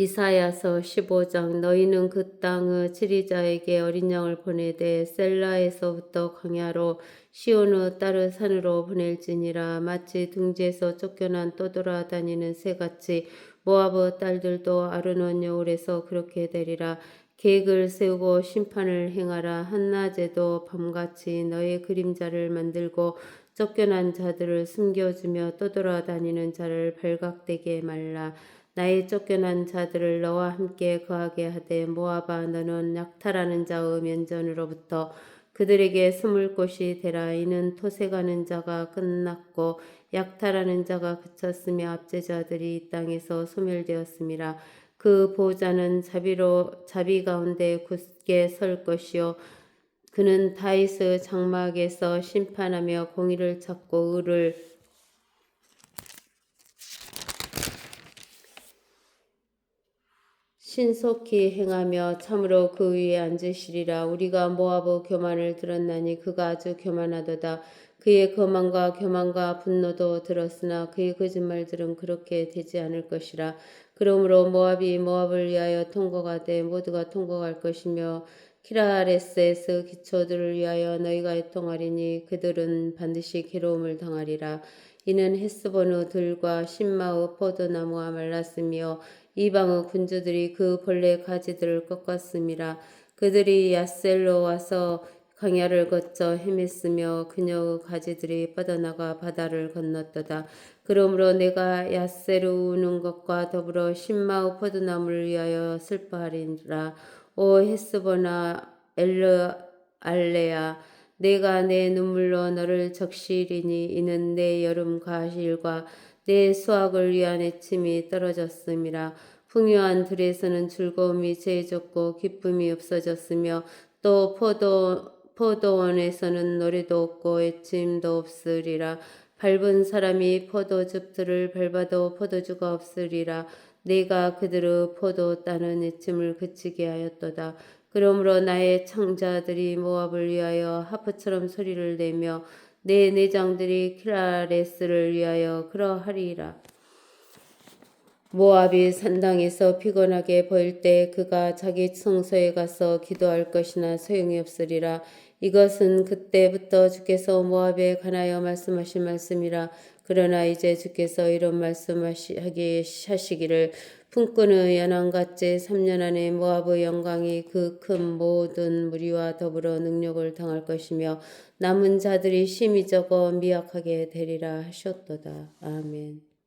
이사야서 15장 너희는 그 땅의 지리자에게 어린 양을 보내되 셀라에서부터 광야로 시온의 딸을 산으로 보낼지니라. 마치 둥지에서 쫓겨난 떠돌아 다니는 새같이 모압의 딸들도 아르논 여울에서 그렇게 되리라 계획을 세우고 심판을 행하라. 한낮에도 밤같이 너의 그림자를 만들고 쫓겨난 자들을 숨겨주며 떠돌아다니는 자를 발각되게 말라. 나의 쫓겨난 자들을 너와 함께 거하게 하되 모아바 너는 약탈하는 자의 면전으로부터 그들에게 숨을 곳이 되라. 이는 토색하는 자가 끝났고 약탈하는 자가 그쳤으며 압제자들이 이 땅에서 소멸되었음이라 그 보호자는 자비로 자비 가운데 굳게 설 것이요. 그는 다윗의 장막에서 심판하며 공의를 찾고 의를 신속히 행하며 참으로 그 위에 앉으시리라. 우리가 모압의 교만을 들었나니 그가 아주 교만하도다. 그의 거만과 교만과 분노도 들었으나 그의 거짓말들은 그렇게 되지 않을 것이라. 그러므로 모압이 모압을 위하여 통거가 돼 모두가 통거할 것이며 키라레스에서 기초들을 위하여 너희가 애통하리니 그들은 반드시 괴로움을 당하리라 이는 헤스본의 들과 신마의 포도나무가 말랐으며 이방의 군주들이 그 벌레 가지들을 꺾었음이라 그들이 야셀로 와서 광야를 거쳐 헤맸으며 그녀의 가지들이 뻗어나가 바다를 건넜도다. 그러므로 내가 야셀을 우는 것과 더불어 신마의 포도나무를 위하여 슬퍼하리라. 오 헤스보나 엘르 알레야 내가 내 눈물로 너를 적시리니 이는 내 여름 가실과 내 수확을 위한 애침이 떨어졌음이라. 풍요한 들에서는 즐거움이 제해졌고 기쁨이 없어졌으며 또 포도 포도원에서는 노래도 없고 애침도 없으리라. 밟은 사람이 포도즙들을 밟아도 포도주가 없으리라. 내가 그들의 포도 따는 애침을 그치게 하였도다 그러므로 나의 창자들이 모압을 위하여 하프처럼 소리를 내며 내 내장들이 키라레스를 위하여 그러하리라. 모압이 산당에서 피곤하게 보일 때 그가 자기 성소에 가서 기도할 것이나 소용이 없으리라. 이것은 그때부터 주께서 모압에 관하여 말씀하신 말씀이라. 그러나 이제 주께서 이런 말씀하시기 하시기를 품꾼의 연한같이 3년 안에 모압의 영광이 그 큰 모든 무리와 더불어 능력을 당할 것이며 남은 자들이 심히 적어 미약하게 되리라 하셨도다. 아멘.